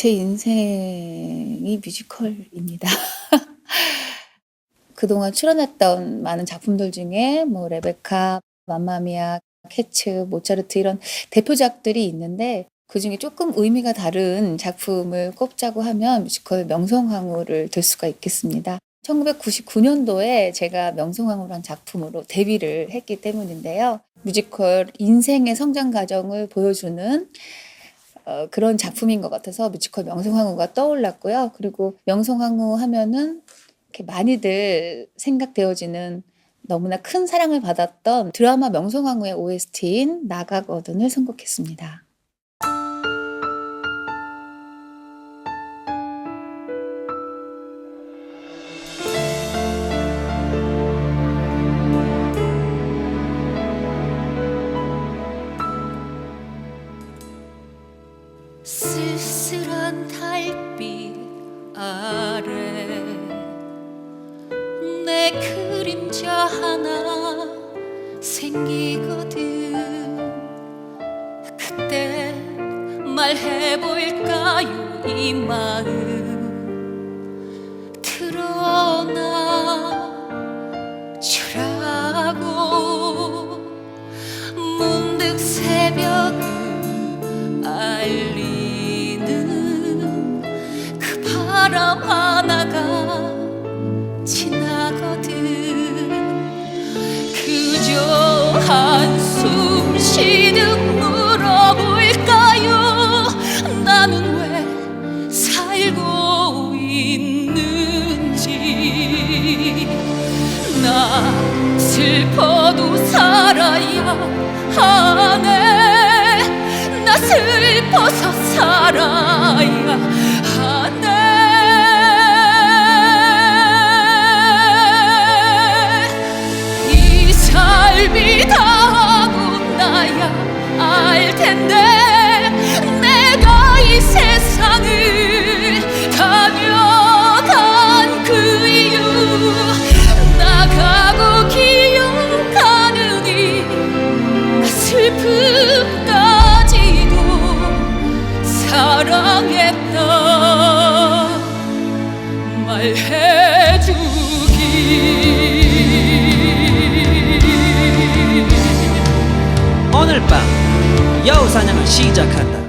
제 인생이 뮤지컬입니다. 그동안 출연했던 많은 작품들 중에 뭐 레베카, 맘마미아, 캐츠, 모차르트 이런 대표작들이 있는데 그 중에 조금 의미가 다른 작품을 꼽자고 하면 뮤지컬 명성황후를 들 수가 있겠습니다. 1999년도에 제가 명성황후란 작품으로 데뷔를 했기 때문인데요. 뮤지컬 인생의 성장 과정을 보여주는 어, 그런 작품인 것 같아서 뮤지컬 명성황후가 떠올랐고요. 그리고 명성황후 하면은 이렇게 많이들 생각되어지는 너무나 큰 사랑을 받았던 드라마 명성황후의 OST인 나가거든을 선곡했습니다. 쓸쓸한 달빛 아래 내 그림자 하나 생기거든. 그때 말해볼까요 이 마음? 드러나 주라고. 문 바람 하나가 지나거든 그저 한숨 쉬듯 물어볼까요? 나는 왜 살고 있는지. 나 슬퍼도 살아야 하네. 나 슬퍼서 살아 텐데 내가 이 세상을 다녀간 그 이유 나가고 기억하느니 그 슬픔까지도 사랑했다 말해주기 사냥을 시작한다.